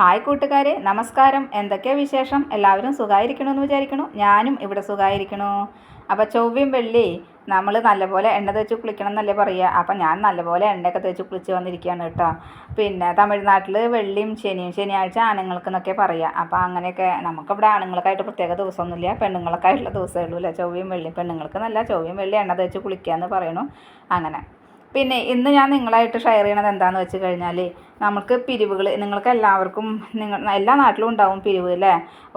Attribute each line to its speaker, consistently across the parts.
Speaker 1: Hi കൂട്ടുകാരെ നമസ്കാരം. എന്തൊക്കെയാ വിശേഷം? എല്ലാവരും സുഖമായിരിക്കണമെന്ന് വിചാരിക്കണു. ഞാനും ഇവിടെ സുഖമായിരിക്കണു അപ്പോൾ ചൊവ്വയും വെള്ളി നമ്മൾ നല്ലപോലെ എണ്ണ തേച്ച് കുളിക്കണം എന്നല്ലേ പറയുക അപ്പം ഞാൻ നല്ലപോലെ എണ്ണയൊക്കെ തേച്ച് കുളിച്ച് വന്നിരിക്കുകയാണ് കേട്ടോ. പിന്നെ തമിഴ്നാട്ടിൽ വെള്ളിയും ശനിയും ശനിയാഴ്ച ആണുങ്ങൾക്ക് എന്നൊക്കെ പറയുക അപ്പോൾ അങ്ങനെയൊക്കെ നമുക്കിവിടെ ആണുങ്ങൾക്കായിട്ട് പ്രത്യേക ദിവസമൊന്നുമില്ല. പെണ്ണുങ്ങൾക്കായിട്ടുള്ള ദിവസമേ ഉള്ളൂ അല്ലേ? ചൊവ്വയും വെള്ളിയും പെണ്ണുങ്ങൾക്ക് നല്ല ചൊവ്വയും വെള്ളി എണ്ണ തേച്ച് കുളിക്കുക എന്ന് പറയണു. അങ്ങനെ. പിന്നെ ഇന്ന് ഞാൻ നിങ്ങളായിട്ട് ഷെയർ ചെയ്യണത് എന്താണെന്ന് വെച്ച് കഴിഞ്ഞാൽ നമുക്ക് പിരിവുകൾ നിങ്ങൾക്ക് എല്ലാവർക്കും നിങ്ങൾ എല്ലാ നാട്ടിലും ഉണ്ടാവും പിരിവ് അല്ലേ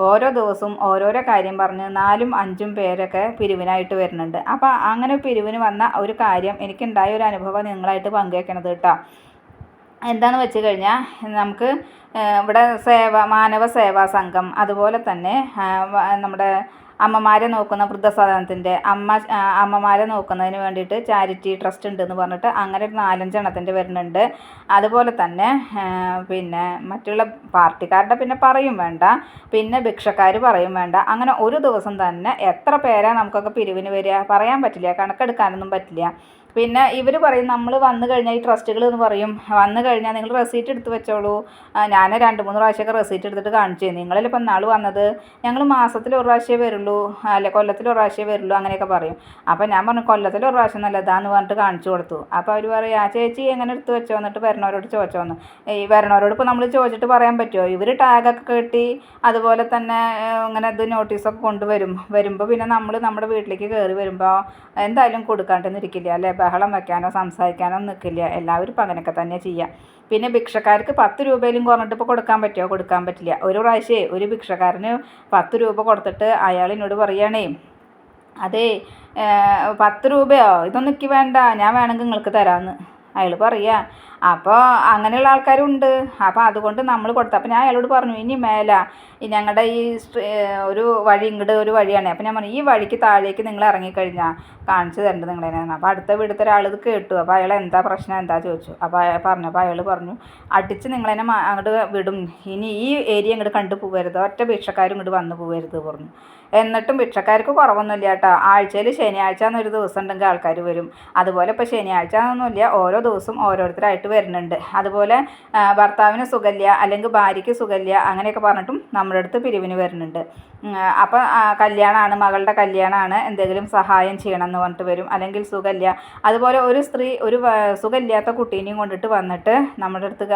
Speaker 1: ഓരോ ദിവസവും ഓരോരോ കാര്യം പറഞ്ഞ് നാലും അഞ്ചും പേരൊക്കെ പിരിവിനായിട്ട് വരുന്നുണ്ട്. അപ്പോൾ അങ്ങനെ പിരിവിന് വന്ന ഒരു കാര്യം എനിക്കുണ്ടായ ഒരു അനുഭവം നിങ്ങളായിട്ട് പങ്കുവെക്കണത് കേട്ടോ എന്താണെന്ന് വെച്ച് കഴിഞ്ഞാൽ നമുക്ക് ഇവിടെ സേവ മാനവ സേവാ സംഘം അതുപോലെ തന്നെ നമ്മുടെ അമ്മമാരെ നോക്കുന്ന വൃദ്ധസദനത്തിന്റെ അമ്മ അമ്മമാരെ നോക്കുന്നതിന് വേണ്ടിയിട്ട് ചാരിറ്റി ട്രസ്റ്റ് ഉണ്ടെന്ന് പറഞ്ഞിട്ട് അങ്ങനെ ഒരു നാലഞ്ചെണ്ണത്തിന്റെ വരുന്നുണ്ട്. അതുപോലെ തന്നെ പിന്നെ മറ്റുള്ള പാർട്ടിക്കാരുടെ പിന്നെ പറയും വേണ്ട പിന്നെ ഭിക്ഷക്കാർ പറയും വേണ്ട. അങ്ങനെ ഒരു ദിവസം തന്നെ എത്ര പേരാണ് നമുക്കൊക്കെ പിരിവിന് വരിക? പറയാൻ പറ്റില്ല കണക്കെടുക്കാനൊന്നും പറ്റില്ല. പിന്നെ ഇവർ പറയും നമ്മൾ വന്നു കഴിഞ്ഞാൽ ഈ ട്രസ്റ്റുകൾ എന്ന് പറയും. വന്നു കഴിഞ്ഞാൽ നിങ്ങൾ റെസീറ്റ് എടുത്ത് വെച്ചോളൂ. ഞാൻ രണ്ട് മൂന്ന് പ്രാവശ്യമൊക്കെ റെസീറ്റ് എടുത്തിട്ട് കാണിച്ചു. നിങ്ങളല്ലേ ഇപ്പം നാൾ വന്നത്? ഞങ്ങൾ മാസത്തിൽ ഒരു പ്രാവശ്യമേ വരുള്ളൂ. അല്ലെ കൊല്ലത്തിൽ ഒരു പ്രാവശ്യമേ വരുള്ളൂ അങ്ങനെയൊക്കെ പറയും. അപ്പം ഞാൻ പറഞ്ഞു കൊല്ലത്തിൽ ഒരു പ്രാവശ്യം നല്ലതാന്ന് പറഞ്ഞിട്ട് കാണിച്ചു കൊടുത്തു. അപ്പോൾ അവർ പറയും ആ ചേച്ചി എങ്ങനെ എടുത്ത് വെച്ചോ? എന്നിട്ട് വരണവരോട് ചോദിച്ചോ എന്ന് ഈ വരണവരോട് ഇപ്പോൾ നമ്മൾ ചോദിച്ചിട്ട് പറയാൻ പറ്റുമോ ഇവർ ടാഗൊക്കെ കെട്ടി അതുപോലെ തന്നെ ഇങ്ങനെ ഇത് നോട്ടീസൊക്കെ കൊണ്ടുവരും വരുമ്പോൾ പിന്നെ നമ്മൾ നമ്മുടെ വീട്ടിലേക്ക് കയറി വരുമ്പോൾ എന്തായാലും കൊടുക്കാണ്ടെന്നിരിക്കില്ല അല്ലേ ബഹളം വെക്കാനോ സംസാരിക്കാനോ നിൽക്കില്ല എല്ലാവരും ഇപ്പം അങ്ങനെയൊക്കെ തന്നെ ചെയ്യാം. പിന്നെ ഭിക്ഷക്കാർക്ക് പത്ത് രൂപയിലും കുറഞ്ഞിട്ട് ഇപ്പോൾ കൊടുക്കാൻ പറ്റുമോ കൊടുക്കാൻ പറ്റില്ല. ഒരു പ്രാവശ്യമേ ഒരു ഭിക്ഷക്കാരന് പത്ത് രൂപ കൊടുത്തിട്ട് അയാൾ എന്നോട് പറയുകയാണേ അതേ പത്ത് രൂപയോ? ഇതൊന്നും എനിക്ക് വേണ്ട. ഞാൻ വേണമെങ്കിൽ നിങ്ങൾക്ക് തരാമെന്ന്. അയാൾ പറയുക അപ്പോൾ അങ്ങനെയുള്ള ആൾക്കാരുണ്ട്. അപ്പോൾ അതുകൊണ്ട് നമ്മൾ കൊടുത്തു അപ്പോൾ ഞാൻ അയാളോട് പറഞ്ഞു ഇനി മേല. ഞങ്ങളുടെ ഈ ഒരു വഴി ഇങ്ങോട്ട് ഒരു വഴിയാണ്. അപ്പോൾ ഞാൻ പറഞ്ഞു ഈ വഴിക്ക് താഴേക്ക് നിങ്ങൾ ഇറങ്ങിക്കഴിഞ്ഞാൽ കാണിച്ചു തരേണ്ടത് നിങ്ങളെ അപ്പോൾ അടുത്ത വീടുത്തെ ഒരാൾ ഇത് കേട്ടു. അപ്പോൾ അയാൾ എന്താ പ്രശ്നം എന്താ ചോദിച്ചു. അപ്പോൾ പറഞ്ഞപ്പോൾ അയാൾ പറഞ്ഞു അടിച്ച് നിങ്ങളെന്നെ അങ്ങോട്ട് വിടും. ഇനി ഈ ഏരിയ ഇങ്ങോട്ട് കണ്ടു പോകരുത്. ഒറ്റ ഭിക്ഷക്കാരും ഇങ്ങോട്ട് വന്നു പോകരുത് പറഞ്ഞു. എന്നിട്ടും ഭിക്ഷക്കാർക്ക് കുറവൊന്നുമില്ല കേട്ടോ. ആഴ്ചയിൽ ശനിയാഴ്ച എന്നൊരു ദിവസം ഉണ്ടെങ്കിൽ ആൾക്കാർ വരും. അതുപോലെ ഇപ്പോൾ ശനിയാഴ്ച എന്നൊന്നുമില്ല. ഓരോ ദിവസം ഓരോരുത്തരായിട്ട് വരുന്നുണ്ട്. അതുപോലെ ഭർത്താവിന് സുഖമില്ല അല്ലെങ്കിൽ ഭാര്യയ്ക്ക് സുഖമില്ല അങ്ങനെയൊക്കെ പറഞ്ഞിട്ടും നമ്മുടെ അടുത്ത് പിരിവിന് വരുന്നുണ്ട്. അപ്പോൾ കല്യാണമാണ് മകളുടെ കല്യാണമാണ് എന്തെങ്കിലും സഹായം ചെയ്യണം എന്ന് പറഞ്ഞിട്ട് വരും. അല്ലെങ്കിൽ സുഖമില്ല അതുപോലെ ഒരു സ്ത്രീ ഒരു സുഖമില്ലാത്ത കുട്ടീനെയും കൊണ്ടിട്ട് വന്നിട്ട് നമ്മുടെ അടുത്ത്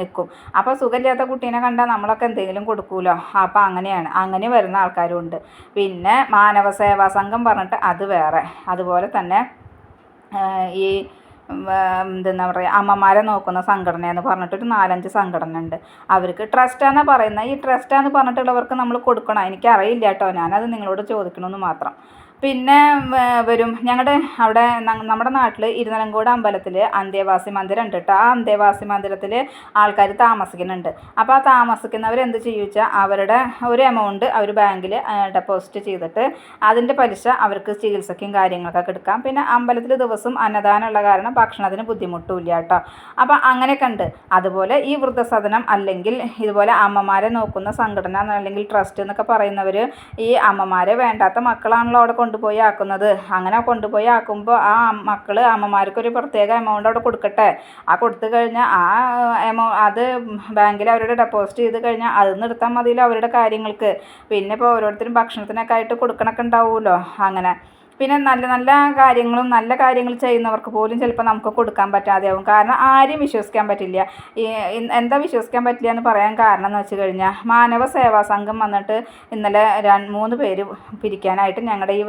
Speaker 1: നിൽക്കും അപ്പോൾ സുഖമില്ലാത്ത കുട്ടീനെ കണ്ടാൽ നമ്മളൊക്കെ എന്തെങ്കിലും കൊടുക്കൂലോ? അപ്പോൾ അങ്ങനെയാണ്. അങ്ങനെ വരുന്ന ആൾക്കാരും ഉണ്ട് പിന്നെ മാനവ സേവാ സംഘം പറഞ്ഞിട്ട് അത് വേറെ. അതുപോലെ തന്നെ ഈ എന്തെന്നാ പറയുക അമ്മമാരെ നോക്കുന്ന സംഘടന എന്ന് പറഞ്ഞിട്ടൊരു നാലഞ്ച് സംഘടന ഉണ്ട്. അവർക്ക് ട്രസ്റ്റാണെന്ന് പറയുന്നത് ഈ ട്രസ്റ്റാന്ന് പറഞ്ഞിട്ടുള്ളവർക്ക് നമ്മൾ കൊടുക്കണം. എനിക്കറിയില്ല കേട്ടോ. ഞാനത് നിങ്ങളോട് ചോദിക്കണമെന്ന് മാത്രം. പിന്നെ വരും. ഞങ്ങളുടെ അവിടെ നമ്മുടെ നാട്ടിൽ ഇരുന്നലങ്കോട് അമ്പലത്തിൽ അന്തേവാസി മന്ദിരം ഉണ്ട് കേട്ടോ ആ അന്തേവാസി മന്ദിരത്തിൽ ആൾക്കാർ താമസിക്കുന്നുണ്ട്. അപ്പോൾ ആ താമസിക്കുന്നവർ എന്ത് ചെയ്യുക അവരുടെ ഒരു എമൗണ്ട് അവർ ബാങ്കിൽ ഡെപ്പോസിറ്റ് ചെയ്തിട്ട് അതിന്റെ പലിശ അവർക്ക് ചികിത്സയ്ക്കും കാര്യങ്ങൾക്കൊക്കെ എടുക്കാം. പിന്നെ അമ്പലത്തിൽ ദിവസം അന്നദാനമുള്ള കാരണം ഭക്ഷണത്തിന് ബുദ്ധിമുട്ടില്ല കേട്ടോ അപ്പോൾ അങ്ങനെയൊക്കെ ഉണ്ട് അതുപോലെ ഈ വൃദ്ധസദനം അല്ലെങ്കിൽ ഇതുപോലെ അമ്മമാരെ നോക്കുന്ന സംഘടന അല്ലെങ്കിൽ ട്രസ്റ്റ് എന്നൊക്കെ പറയുന്നവർ ഈ അമ്മമാരെ വേണ്ടാത്ത മക്കളാണല്ലോ അവിടെ കൊണ്ടുപോയി ആക്കുന്നത്. അങ്ങനെ കൊണ്ടുപോയി ആക്കുമ്പോൾ ആ മക്കൾ അമ്മമാർക്കൊരു പ്രത്യേക എമൗണ്ട് അവിടെ കൊടുക്കട്ടെ. ആ കൊടുത്തു കഴിഞ്ഞാൽ ആ എമൗ അത് ബാങ്കിൽ അവരുടെ ഡെപ്പോസിറ്റ് ചെയ്ത് കഴിഞ്ഞാൽ അത് നിർത്താൻ മതിയല്ലോ അവരുടെ കാര്യങ്ങൾക്ക്. പിന്നെ ഇപ്പോൾ ഓരോരുത്തരും ഭക്ഷണത്തിനൊക്കെ ആയിട്ട് കൊടുക്കണമൊക്കെ ഉണ്ടാവുമല്ലോ. അങ്ങനെ. പിന്നെ നല്ല നല്ല കാര്യങ്ങളും നല്ല കാര്യങ്ങൾ ചെയ്യുന്നവർക്ക് പോലും ചിലപ്പോൾ നമുക്ക് കൊടുക്കാൻ പറ്റാതെയാവും. കാരണം ആരെയും വിശ്വസിക്കാൻ പറ്റില്ല. എന്താ വിശ്വസിക്കാൻ പറ്റില്ല എന്ന് പറയാൻ കാരണം എന്ന് വെച്ച് കഴിഞ്ഞാൽ മാനവ സേവാ സംഘം വന്നിട്ട് ഇന്നലെ മൂന്ന് പേര് പിരിക്കാനായിട്ട് ഞങ്ങളുടെ ഈ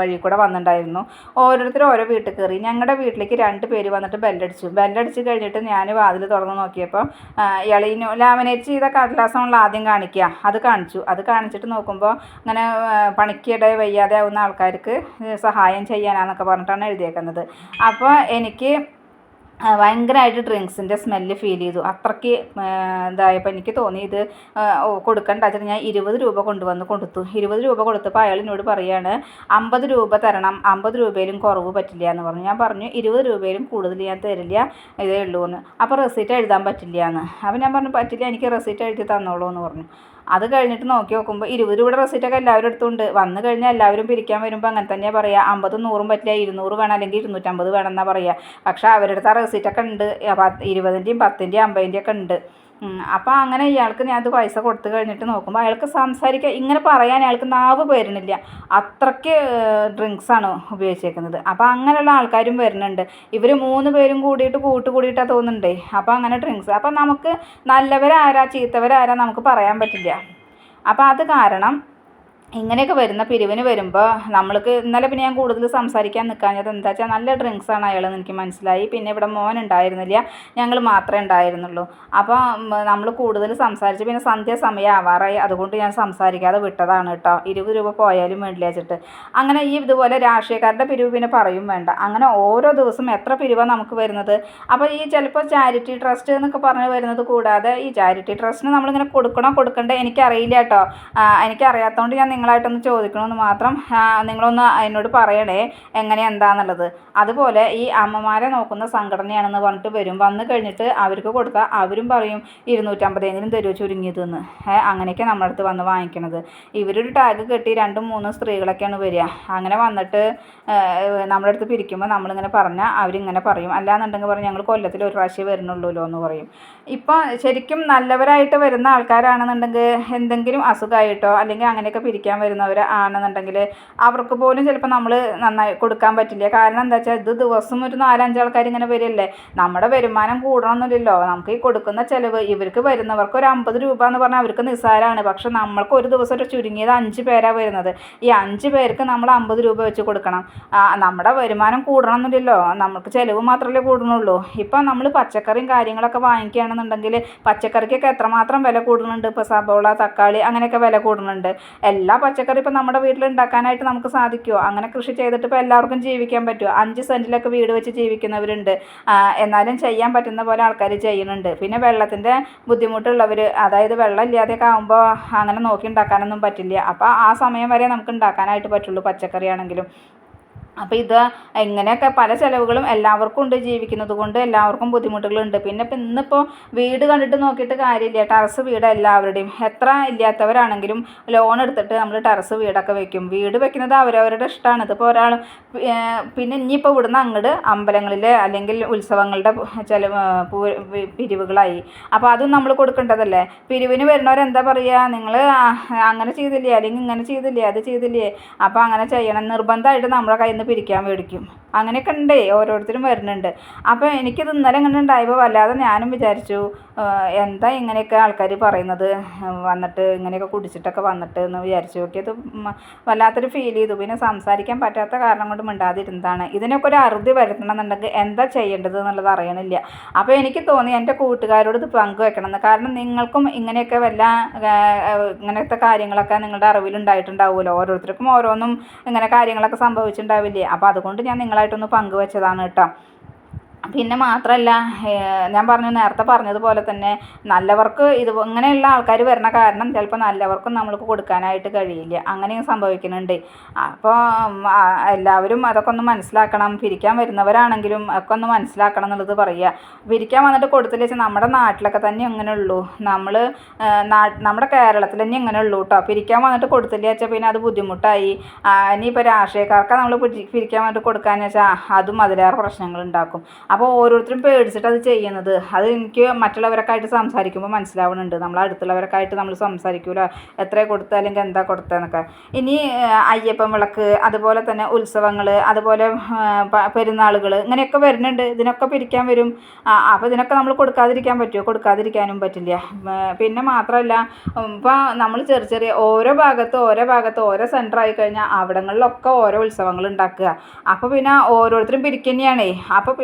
Speaker 1: വഴി കൂടെ വന്നിട്ടുണ്ടായിരുന്നു. ഓരോരുത്തരും ഓരോ വീട്ടിൽ കയറി. ഞങ്ങളുടെ വീട്ടിലേക്ക് രണ്ട് പേര് വന്നിട്ട് ബെല്ലടിച്ചു. ബെല്ലടിച്ച് കഴിഞ്ഞിട്ട് ഞാൻ വാതിൽ തുറന്ന് നോക്കിയപ്പോൾ ഇയാൾ ലാമിനേറ്റ് ചെയ്ത കടലാസമുള്ള ആദ്യം കാണിക്കുക. അത് കാണിച്ചു. അത് കാണിച്ചിട്ട് നോക്കുമ്പോൾ അങ്ങനെ പണിക്കിടെ വയ്യാതെ ആവുന്ന ആൾക്കാർക്ക് സഹായം ചെയ്യാനാന്നൊക്കെ പറഞ്ഞിട്ടാണ് എഴുതിയേക്കുന്നത്. അപ്പോൾ എനിക്ക് ഭയങ്കരമായിട്ട് ഡ്രിങ്ക്സിന്റെ സ്മെല്ല് ഫീൽ ചെയ്തു. അത്രയ്ക്ക് ഇതായപ്പോൾ എനിക്ക് തോന്നി ഇത് കൊടുക്കണ്ട. വെച്ചിട്ട് ഞാൻ ഇരുപത് രൂപ കൊണ്ടുവന്ന് കൊടുത്തു. ഇരുപത് രൂപ കൊടുത്തപ്പോൾ അയാൾ എന്നോട് പറയാണ് അമ്പത് രൂപ തരണം. അമ്പത് രൂപയിലും കുറവ് പറ്റില്ല എന്ന് പറഞ്ഞു. ഞാൻ പറഞ്ഞു ഇരുപത് രൂപയിലും കൂടുതൽ ഞാൻ തരില്ല. ഇതേ ഉള്ളൂ എന്ന് അപ്പോൾ റെസീറ്റ് എഴുതാൻ പറ്റില്ല എന്ന് അപ്പോൾ ഞാൻ പറഞ്ഞു പറ്റില്ല എനിക്ക് റെസീറ്റ് എഴുതി തന്നോളൂ എന്ന് പറഞ്ഞു. അത് കഴിഞ്ഞിട്ട് നോക്കി നോക്കുമ്പോൾ ഇരുപത് രൂപയുടെ റെസിറ്റൊക്കെ എല്ലാവരും എടുത്തുണ്ട്. വന്നു കഴിഞ്ഞാൽ എല്ലാവരും പിരിക്കാൻ വരുമ്പോൾ അങ്ങനെ തന്നെയാണ് പറയുക അമ്പതും നൂറും പറ്റില്ല ഇരുന്നൂറ് വേണം അല്ലെങ്കിൽ ഇരുന്നൂറ്റമ്പത് വേണം എന്നാണ് പറയുക പക്ഷേ അവരുടെ അടുത്ത് ആ റെസിറ്റൊക്കെ ഉണ്ട്. ഇരുപതിന്റെയും പത്തിന്റെയും അമ്പതിന്റെയും ഒക്കെ ഉണ്ട്. അപ്പോൾ അങ്ങനെ ഇയാൾക്ക് ഞാൻ അത് പൈസ കൊടുത്തു കഴിഞ്ഞിട്ട് നോക്കുമ്പോൾ അയാൾക്ക് സംസാരിക്കാൻ ഇങ്ങനെ പറയാൻ അയാൾക്ക് നാവ് വരുന്നില്ല അത്രയ്ക്ക് ഡ്രിങ്ക്സാണ് ഉപയോഗിച്ചേക്കുന്നത്. അപ്പോൾ അങ്ങനെയുള്ള ആൾക്കാരും വരുന്നുണ്ട്. ഇവർ മൂന്ന് പേരും കൂടിയിട്ട് കൂട്ട് കൂടിയിട്ടാണ് തോന്നുന്നുണ്ടേ. അപ്പോൾ അങ്ങനെ ഡ്രിങ്ക്സ് അപ്പോൾ നമുക്ക് നല്ലവരാരാ ചീത്തവരാരാ നമുക്ക് പറയാൻ പറ്റില്ല. അപ്പോൾ അത് കാരണം ഇങ്ങനെയൊക്കെ വരുന്ന പിരിവിന് വരുമ്പോൾ നമ്മൾക്ക് ഇന്നലെ പിന്നെ ഞാൻ കൂടുതൽ സംസാരിക്കാൻ നിൽക്കാഞ്ഞത് എന്താ വെച്ചാൽ നല്ല ഡ്രിങ്ക്സാണ് അയാളെന്ന് എനിക്ക് മനസ്സിലായി. പിന്നെ ഇവിടെ മോൻ ഉണ്ടായിരുന്നില്ല. ഞങ്ങൾ മാത്രമേ ഉണ്ടായിരുന്നുള്ളൂ. അപ്പോൾ നമ്മൾ കൂടുതൽ സംസാരിച്ച് പിന്നെ സന്ധ്യ ആവാറായി അതുകൊണ്ട് ഞാൻ സംസാരിക്കാതെ വിട്ടതാണ് കേട്ടോ. ഇരുപത് രൂപ പോയാലും വേണ്ടില്ല വെച്ചിട്ട്. അങ്ങനെ ഈ ഇതുപോലെ രാഷ്ട്രീയക്കാരുടെ പിരിവ് പിന്നെ പറയും വേണ്ട. അങ്ങനെ ഓരോ ദിവസം എത്ര പിരിവാണ് നമുക്ക് വരുന്നത്? അപ്പോൾ ഈ ചിലപ്പോൾ ചാരിറ്റി ട്രസ്റ്റ് എന്നൊക്കെ പറഞ്ഞ് വരുന്നത് കൂടാതെ ഈ ചാരിറ്റി ട്രസ്റ്റിന് നമ്മളിങ്ങനെ കൊടുക്കണോ കൊടുക്കണ്ടേ എനിക്കറിയില്ല കേട്ടോ. എനിക്കറിയാത്തതുകൊണ്ട് ഞാൻ നിങ്ങളായിട്ടൊന്ന് ചോദിക്കണമെന്ന് മാത്രം നിങ്ങളൊന്ന് എന്നോട് പറയണേ എങ്ങനെ എന്താണെന്നുള്ളത് അതുപോലെ ഈ അമ്മമാരെ നോക്കുന്ന സംഘടനയാണെന്ന് പറഞ്ഞിട്ട് വരും. വന്നു കഴിഞ്ഞിട്ട് അവർക്ക് കൊടുത്താൽ അവരും പറയും ഇരുന്നൂറ്റമ്പതെങ്കിലും തരുമോ ചുരുങ്ങിയതെന്ന്? അങ്ങനെയൊക്കെ നമ്മുടെ അടുത്ത് വന്ന് വാങ്ങിക്കണത്. ഇവരൊരു ടാഗ് കെട്ടി രണ്ടും മൂന്നും സ്ത്രീകളൊക്കെയാണ് വരിക. അങ്ങനെ വന്നിട്ട് നമ്മുടെ അടുത്ത് പിരിക്കുമ്പോൾ നമ്മളിങ്ങനെ പറഞ്ഞാൽ അവരിങ്ങനെ പറയും. അല്ലാന്നുണ്ടെങ്കിൽ പറയും ഞങ്ങൾ കൊല്ലത്തിൽ ഒരു പ്രാവശ്യം വരുന്നുള്ളൂല്ലോ എന്ന് പറയും. ഇപ്പോൾ ശരിക്കും നല്ലവരായിട്ട് വരുന്ന ആൾക്കാരാണെന്നുണ്ടെങ്കിൽ എന്തെങ്കിലും അസുഖമായിട്ടോ അല്ലെങ്കിൽ അങ്ങനെയൊക്കെ പിരിക്കാൻ പഠിക്കാൻ വരുന്നവർ ആണെന്നുണ്ടെങ്കിൽ അവർക്ക് പോലും ചിലപ്പോൾ നമ്മൾ നന്നായി കൊടുക്കാൻ പറ്റില്ല. കാരണം എന്താ വെച്ചാൽ ഇത് ദിവസം ഒരു നാലഞ്ച് ആൾക്കാർ ഇങ്ങനെ വരില്ലേ? നമ്മുടെ വരുമാനം കൂടണമെന്നില്ലല്ലോ നമുക്ക് ഈ കൊടുക്കുന്ന ചിലവ് ഇവർക്ക് വരുന്നവർക്ക് ഒരു അമ്പത് രൂപ എന്ന് പറഞ്ഞാൽ അവർക്ക് നിസ്സാരമാണ് പക്ഷെ നമ്മൾക്ക് ഒരു ദിവസം ഒരു ചുരുങ്ങിയത് അഞ്ച് പേരാണ് വരുന്നത്. ഈ അഞ്ച് പേർക്ക് നമ്മൾ അമ്പത് രൂപ വെച്ച് കൊടുക്കണം. നമ്മുടെ വരുമാനം കൂടണമെന്നില്ലല്ലോ നമുക്ക് ചിലവ് മാത്രമല്ലേ കൂടുന്നുള്ളൂ. ഇപ്പം നമ്മൾ പച്ചക്കറിയും കാര്യങ്ങളൊക്കെ വാങ്ങിക്കുകയാണെന്നുണ്ടെങ്കിൽ പച്ചക്കറിക്കൊക്കെ എത്രമാത്രം വില കൂടുന്നുണ്ട്? ഇപ്പോൾ സബോള തക്കാളി അങ്ങനെയൊക്കെ വില കൂടുന്നുണ്ട്. എല്ലാ പച്ചക്കറി ഇപ്പം നമ്മുടെ വീട്ടിൽ ഉണ്ടാക്കാനായിട്ട് നമുക്ക് സാധിക്കുമോ അങ്ങനെ കൃഷി ചെയ്തിട്ട് ഇപ്പോൾ എല്ലാവർക്കും ജീവിക്കാൻ പറ്റുമോ അഞ്ച് സെന്റിലൊക്കെ വീട് വെച്ച് ജീവിക്കുന്നവരുണ്ട്. എന്നാലും ചെയ്യാൻ പറ്റുന്ന പോലെ ആൾക്കാർ ചെയ്യുന്നുണ്ട്. പിന്നെ വെള്ളത്തിന്റെ ബുദ്ധിമുട്ടുള്ളവർ അതായത് വെള്ളം ഇല്ലാതെയൊക്കെ ആകുമ്പോൾ അങ്ങനെ നോക്കി ഉണ്ടാക്കാനൊന്നും പറ്റില്ല. അപ്പോൾ ആ സമയം വരെ നമുക്ക് ഉണ്ടാക്കാനായിട്ട് പറ്റുള്ളൂ പച്ചക്കറി ആണെങ്കിലും. അപ്പോൾ ഇത് ഇങ്ങനെയൊക്കെ പല ചിലവുകളും എല്ലാവർക്കും ഉണ്ട് ജീവിക്കുന്നത് കൊണ്ട് എല്ലാവർക്കും ബുദ്ധിമുട്ടുകളുണ്ട്. പിന്നെ ഇപ്പം ഇന്നിപ്പോൾ വീട് കണ്ടിട്ട് നോക്കിയിട്ട് കാര്യമില്ല. ടെറസ് വീട് എല്ലാവരുടെയും. എത്ര ഇല്ലാത്തവരാണെങ്കിലും ലോൺ എടുത്തിട്ട് നമ്മൾ ടെറസ് വീടൊക്കെ വെക്കും. വീട് വെക്കുന്നത് അവരവരുടെ ഇഷ്ടമാണ്. ഇതിപ്പോൾ ഒരാൾ പിന്നെ ഇനിയിപ്പോൾ ഇവിടുന്ന് അങ്ങോട്ട് അമ്പലങ്ങളിൽ അല്ലെങ്കിൽ ഉത്സവങ്ങളുടെ ചില പിരിവുകളായി. അപ്പോൾ അതും നമ്മൾ കൊടുക്കേണ്ടതല്ലേ? പിരിവിന് വരുന്നവരെന്താ പറയുക നിങ്ങൾ അങ്ങനെ ചെയ്തില്ലേ? അല്ലെങ്കിൽ ഇങ്ങനെ ചെയ്തില്ലേ? അത് ചെയ്തില്ലേ? അപ്പോൾ അങ്ങനെ ചെയ്യണം. നിർബന്ധമായിട്ട് നമ്മുടെ കയ്യിൽ നിന്ന് പിരിക്കാൻ മേടിക്കും. അങ്ങനെയൊക്കെ ഉണ്ടേ ഓരോരുത്തരും വരുന്നുണ്ട്. അപ്പോൾ എനിക്കിത് ഇന്നലെ ഇങ്ങനെ ഉണ്ടായപ്പോൾ വല്ലാതെ ഞാനും വിചാരിച്ചു എന്താ ഇങ്ങനെയൊക്കെ ആൾക്കാർ പറയുന്നത്? വന്നിട്ട് ഇങ്ങനെയൊക്കെ കുടിച്ചിട്ടൊക്കെ വന്നിട്ട് എന്ന് വിചാരിച്ചു. നോക്കിയത് വല്ലാത്തൊരു ഫീൽ ചെയ്തു. പിന്നെ സംസാരിക്കാൻ പറ്റാത്ത കാരണം കൊണ്ട് മിണ്ടാതിരുന്നതാണ്. ഇതിനൊക്കെ ഒരു അറുതി വരുത്തണമെന്നുണ്ടെങ്കിൽ എന്താ ചെയ്യേണ്ടത് എന്നുള്ളത് അറിയണില്ല. അപ്പോൾ എനിക്ക് തോന്നി എന്റെ കൂട്ടുകാരോട് ഇത് പങ്കുവെക്കണമെന്ന്. കാരണം നിങ്ങൾക്കും ഇങ്ങനെയൊക്കെ വല്ല ഇങ്ങനത്തെ കാര്യങ്ങളൊക്കെ നിങ്ങളുടെ അറിവിലുണ്ടായിട്ടുണ്ടാവുമല്ലോ ഓരോരുത്തർക്കും ഓരോന്നും ഇങ്ങനെ കാര്യങ്ങളൊക്കെ സംഭവിച്ചിട്ടുണ്ടാവില്ലേ? അപ്പോൾ അതുകൊണ്ട് ഞാൻ നിങ്ങളായിട്ടൊന്ന് പങ്കുവെച്ചതാണ് കേട്ടോ. പിന്നെ മാത്രമല്ല ഞാൻ പറഞ്ഞു നേരത്തെ പറഞ്ഞതുപോലെ തന്നെ നല്ലവർക്ക് ഇത് ഇങ്ങനെയുള്ള ആൾക്കാർ വരണ കാരണം ചിലപ്പോൾ നല്ലവർക്കും നമ്മൾക്ക് കൊടുക്കാനായിട്ട് കഴിയില്ല. അങ്ങനെയും സംഭവിക്കുന്നുണ്ട്. അപ്പോൾ എല്ലാവരും അതൊക്കെ ഒന്ന് മനസ്സിലാക്കണം. പിരിക്കാൻ വരുന്നവരാണെങ്കിലും ഒക്കെ ഒന്ന് മനസ്സിലാക്കണം എന്നുള്ളത് പറയുക പിരിക്കാൻ വന്നിട്ട് കൊടുത്തില്ല വെച്ചാൽ നമ്മുടെ നാട്ടിലൊക്കെ തന്നെ ഇങ്ങനെ ഉള്ളൂ നമ്മൾ നമ്മുടെ കേരളത്തിൽ തന്നെ ഇങ്ങനെ ഉള്ളൂ കേട്ടോ പിരിക്കാൻ വന്നിട്ട് കൊടുത്തില്ല വെച്ചാൽ പിന്നെ അത് ബുദ്ധിമുട്ടായി. ഇനിയിപ്പോൾ രാഷ്ട്രീയക്കാർക്ക് നമ്മൾ പിരിക്കാൻ വന്നിട്ട് കൊടുക്കാന്ന് വെച്ചാൽ അതും അതിലേറെ പ്രശ്നങ്ങൾ ഉണ്ടാക്കും. അപ്പോൾ ഓരോരുത്തരും പേടിച്ചിട്ട് അത് ചെയ്യുന്നത്. അത് എനിക്ക് മറ്റുള്ളവരൊക്കെ സംസാരിക്കുമ്പോൾ മനസ്സിലാവുന്നുണ്ട് നമ്മൾ അടുത്തുള്ളവരൊക്കെ ആയിട്ട് നമ്മൾ സംസാരിക്കൂല. എത്ര കൊടുത്ത അല്ലെങ്കിൽ എന്താ കൊടുത്തതെന്നൊക്കെ ഇനി അയ്യപ്പൻ വിളക്ക് അതുപോലെ തന്നെ ഉത്സവങ്ങൾ അതുപോലെ പെരുന്നാളുകൾ ഇങ്ങനെയൊക്കെ വരുന്നുണ്ട്. ഇതിനൊക്കെ പിരിക്കാൻ വരും. അപ്പോൾ ഇതിനൊക്കെ നമ്മൾ കൊടുക്കാതിരിക്കാൻ പറ്റുമോ കൊടുക്കാതിരിക്കാനും പറ്റില്ല. പിന്നെ മാത്രമല്ല ഇപ്പോൾ നമ്മൾ ചെറിയ ചെറിയ ഓരോ ഭാഗത്ത് ഓരോ ഭാഗത്ത് ഓരോ സെന്റർ ആയി കഴിഞ്ഞാൽ അവിടങ്ങളിലൊക്കെ ഓരോ ഉത്സവങ്ങൾ ഉണ്ടാക്കുക. അപ്പോൾ പിന്നെ ഓരോരുത്തരും പിരിക്കുന്നതാണേ അപ്പോൾ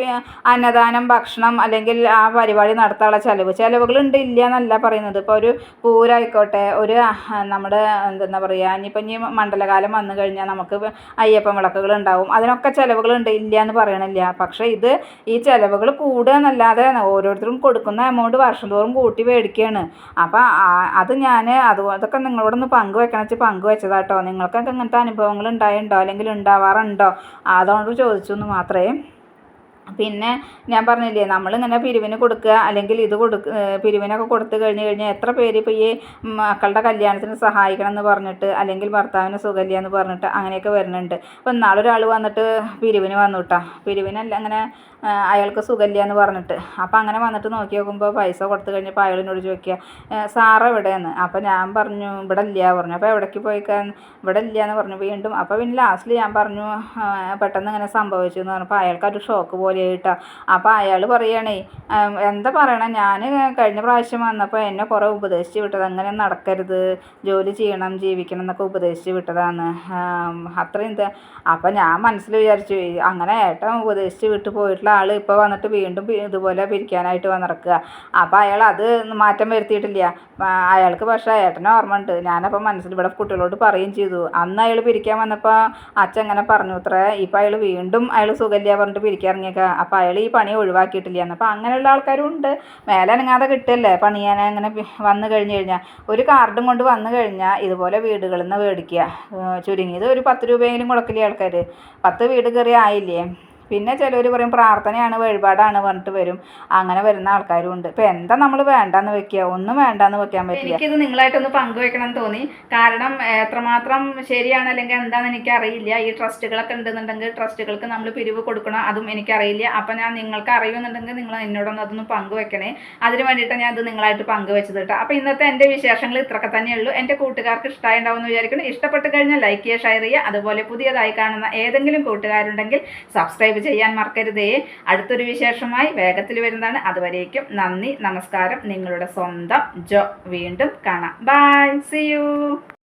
Speaker 1: അന്നദാനം ഭക്ഷണം അല്ലെങ്കിൽ ആ പരിപാടി നടത്താനുള്ള ചിലവ്. ചിലവുകളുണ്ട് ഇല്ല എന്നല്ല പറയുന്നത്. ഇപ്പോൾ ഒരു പൂരായിക്കോട്ടെ ഒരു നമ്മുടെ എന്താ പറയുക ഇനിയിപ്പോൾ ഇനി മണ്ഡലകാലം വന്നു കഴിഞ്ഞാൽ നമുക്ക് അയ്യപ്പൻ വിളക്കുകൾ ഉണ്ടാവും. അതിനൊക്കെ ചിലവുകളുണ്ട് ഇല്ല എന്ന് പറയണില്ല. പക്ഷേ ഇത് ഈ ചിലവുകൾ കൂടുക എന്നല്ലാതെ ഓരോരുത്തരും കൊടുക്കുന്ന എമൗണ്ട് വർഷം തോറും കൂട്ടി മേടിക്കുകയാണ്. അപ്പോൾ അത് ഞാൻ അത് അതൊക്കെ നിങ്ങളോടൊന്ന് പങ്കുവെക്കണം വെച്ച് പങ്കുവെച്ചതാട്ടോ. നിങ്ങൾക്കൊക്കെ ഇങ്ങനത്തെ അനുഭവങ്ങൾ ഉണ്ടായിട്ടുണ്ടോ? അല്ലെങ്കിൽ ഉണ്ടാവാറുണ്ടോ? അതുകൊണ്ട് ചോദിച്ചു എന്ന് മാത്രമേ പിന്നെ ഞാൻ പറഞ്ഞില്ലേ നമ്മളിങ്ങനെ പിരിവിന് കൊടുക്കുക അല്ലെങ്കിൽ ഇത് കൊടുക്ക പിരിവിനൊക്കെ കൊടുത്ത് കഴിഞ്ഞ് കഴിഞ്ഞാൽ എത്ര പേര് ഇപ്പോൾ ഈ മക്കളുടെ കല്യാണത്തിന് സഹായിക്കണം എന്ന് പറഞ്ഞിട്ട് അല്ലെങ്കിൽ ഭർത്താവിന് സുഖമില്ല എന്ന് പറഞ്ഞിട്ട് അങ്ങനെയൊക്കെ വരുന്നുണ്ട്. അപ്പോൾ നാളൊരാൾ വന്നിട്ട് പിരിവിന് വന്നു കേട്ടോ പിരിവിനല്ല അങ്ങനെ അയാൾക്ക് സുഖമില്ല എന്ന് പറഞ്ഞിട്ട്. അപ്പോൾ അങ്ങനെ വന്നിട്ട് നോക്കി നോക്കുമ്പോൾ പൈസ കൊടുത്തു കഴിഞ്ഞപ്പോൾ അയാളിനോട് ചോദിക്കുക സാറ് എവിടെയെന്ന്? അപ്പോൾ ഞാൻ പറഞ്ഞു ഇവിടെ ഇല്ല പറഞ്ഞു. അപ്പോൾ എവിടേക്ക് പോയിക്കാൻ? ഇവിടെ ഇല്ല എന്ന് പറഞ്ഞു. വീണ്ടും അപ്പോൾ പിന്നെ ലാസ്റ്റിൽ ഞാൻ പറഞ്ഞു പെട്ടെന്ന് ഇങ്ങനെ സംഭവിച്ചു എന്ന് പറഞ്ഞപ്പോൾ അയാൾക്കൊരു ഷോക്ക് പോലെ ആയിട്ടാ അപ്പോൾ അയാൾ പറയുകയാണേ എന്താ പറയണേ? ഞാൻ കഴിഞ്ഞ പ്രാവശ്യം വന്നപ്പോൾ എന്നെ കുറേ ഉപദേശിച്ച് വിട്ടത്. അങ്ങനെ നടക്കരുത്. ജോലി ചെയ്യണം ജീവിക്കണം എന്നൊക്കെ ഉപദേശിച്ച് വിട്ടതാണ് അത്രയും എന്താ അപ്പം ഞാൻ മനസ്സിൽ വിചാരിച്ചു അങ്ങനെ ഏട്ടൻ ഉപദേശിച്ച് വിട്ട് പോയിട്ടുള്ള ആൾ ഇപ്പോൾ വന്നിട്ട് വീണ്ടും ഇതുപോലെ പിരിക്കാനായിട്ട് വന്നിറക്കുക. അപ്പോൾ അയാൾ അത് മാറ്റം വരുത്തിയിട്ടില്ല. അയാൾക്ക് പക്ഷേ ഏട്ടനെ ഓർമ്മ ഉണ്ട് ഞാനപ്പോൾ മനസ്സിൽ ഇവിടെ കുട്ടികളോട് പറയുകയും ചെയ്തു. അന്ന് അയാൾ പിരിക്കാൻ വന്നപ്പോൾ അച്ഛൻ അങ്ങനെ പറഞ്ഞു അത്രേ ഇപ്പൊ അയാൾ വീണ്ടും അയാൾ സുഖമില്ല പറഞ്ഞിട്ട് പിരിക്കാൻ ഇറങ്ങിയേക്ക. അപ്പോൾ അയാൾ ഈ പണി ഒഴിവാക്കിയിട്ടില്ല. അപ്പൊ അങ്ങനെയുള്ള ആൾക്കാരും ഉണ്ട്. മേലെ അനങ്ങാതെ കിട്ടില്ലേ പണിയാൻ അങ്ങനെ വന്നു കഴിഞ്ഞ് കഴിഞ്ഞാൽ ഒരു കാർഡും കൊണ്ട് വന്നു കഴിഞ്ഞാൽ ഇതുപോലെ വീടുകളിൽ നിന്ന് മേടിക്കുക. ചുരുങ്ങിയത് ഒരു പത്ത് രൂപയെങ്കിലും കൊടുക്കില്ലേ ആൾക്കാർ പത്ത് വീട് കയറി ആയില്ലേ? പിന്നെ ചിലർ പറയും പ്രാർത്ഥനയാണ് വഴിപാടാണ് പറഞ്ഞിട്ട് വരും. അങ്ങനെ വരുന്ന ആൾക്കാരും ഉണ്ട് ഇപ്പം എന്താ നമ്മൾ വേണ്ടെന്ന് വെക്കുക ഒന്നും വേണ്ടാന്ന് വെക്കാൻ പറ്റില്ല. എനിക്കിത് നിങ്ങളായിട്ടൊന്ന് പങ്കുവെക്കണം തോന്നി. കാരണം എത്രമാത്രം ശരിയാണ് അല്ലെങ്കിൽ എന്താണെന്ന് എനിക്കറിയില്ല. ഈ ട്രസ്റ്റുകളൊക്കെ ഉണ്ടെന്നുണ്ടെങ്കിൽ ട്രസ്റ്റുകൾക്ക് നമ്മൾ പിരിവ് കൊടുക്കണം. അതും എനിക്കറിയില്ല. അപ്പം ഞാൻ നിങ്ങൾക്ക് അറിയുമെന്നുണ്ടെങ്കിൽ നിങ്ങൾ എന്നോടൊന്ന് അതൊന്ന് പങ്കുവെക്കണേ. അതിന് വേണ്ടിയിട്ടാണ് ഞാൻ അത് നിങ്ങളായിട്ട് പങ്കുവെച്ചത് കേട്ടോ. അപ്പോൾ ഇന്നത്തെ എന്റെ വിശേഷങ്ങൾ ഇത്രയൊക്കെ തന്നെയുള്ളൂ. എന്റെ കൂട്ടുകാർക്ക് ഇഷ്ടമായി എന്ന് വിചാരിക്കുന്നു. ഇഷ്ടപ്പെട്ട് കഴിഞ്ഞാൽ ലൈക്ക് ചെയ്യുക ഷെയർ ചെയ്യുക. അതുപോലെ പുതിയതായി കാണുന്ന ഏതെങ്കിലും കൂട്ടുകാരുണ്ടെങ്കിൽ സബ്സ്ക്രൈബ് ചെയ്യാൻ മറക്കരുതേ. അടുത്തൊരു വിശേഷമായി വേഗത്തിൽ വരുന്നതാണ്. അതുവരേക്കും നന്ദി നമസ്കാരം. നിങ്ങളുടെ സ്വന്തം ജോ. വീണ്ടും കാണാം. By C U